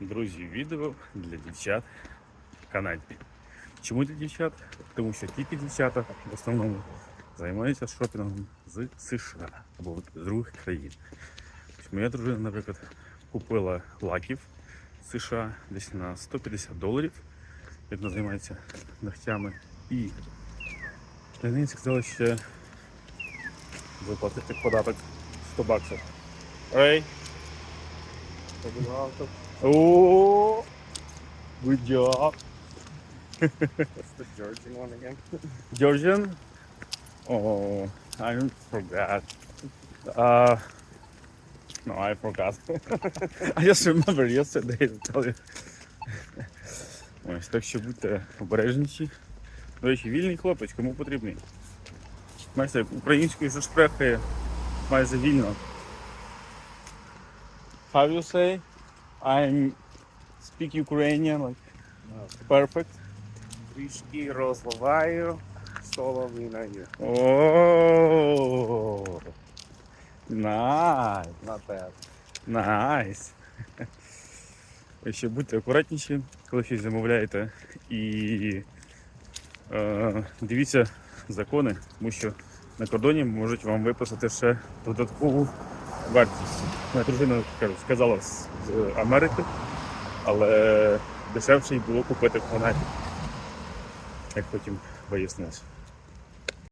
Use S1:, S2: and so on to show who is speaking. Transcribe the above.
S1: Друзі, відео для дівчат в Канаді. Чому для дівчат? Тому що тільки дівчата в основному займаються шопінгом з США або з других країн. Моя дружина, наприклад, купила лаків США десь на 150 доларів. Вона займається ногтями. І для неї сказали ще заплатити податок 100 баксів. Ей! Oh, good job.
S2: What's the Georgian one again?
S1: Georgian? Oh, I forgot. Uh, no, I forgot. I just remember yesterday to tell you. Ось, так що будьте обережніші. До речі, вільний хлопець, кому потрібний. Знаєте, українською що шпрехає майже вільно. How you say? I'm speak Ukrainian like perfect.
S2: Трішки розливаю, соломиною.
S1: Oh, nice,
S2: Not bad.
S1: nice. Ви ще будьте акуратніші, коли щось замовляєте. І е, дивіться закони, тому що на кордоні можуть вам виписати ще додаткову вартість. Моя дружина сказала з з Америки, але дешевше й було купити в Канаді. Як потім вияснилось.